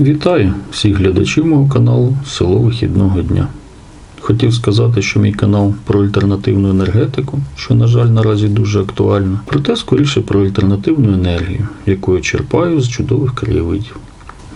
Вітаю всіх глядачів мого каналу Село Вихідного дня. Хотів сказати, що мій канал про альтернативну енергетику, що, на жаль, наразі дуже актуально, проте скоріше про альтернативну енергію, яку я черпаю з чудових краєвидів.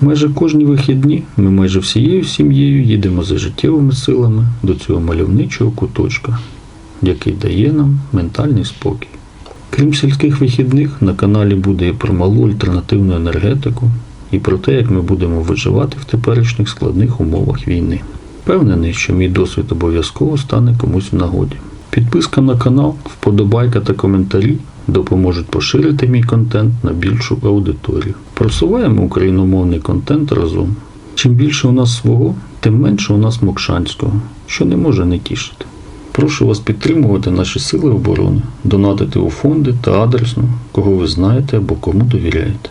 Майже кожні вихідні ми майже всією сім'єю їдемо за життєвими силами до цього мальовничого куточка, який дає нам ментальний спокій. Крім сільських вихідних, на каналі буде і про малу альтернативну енергетику, і про те, як ми будемо виживати в теперішніх складних умовах війни. Впевнений, що мій досвід обов'язково стане комусь в нагоді. Підписка на канал, вподобайка та коментарі допоможуть поширити мій контент на більшу аудиторію. Просуваємо україномовний контент разом. Чим більше у нас свого, тим менше у нас мокшанського, що не може не тішити. Прошу вас підтримувати наші сили оборони, донатити у фонди та адресно, кого ви знаєте або кому довіряєте.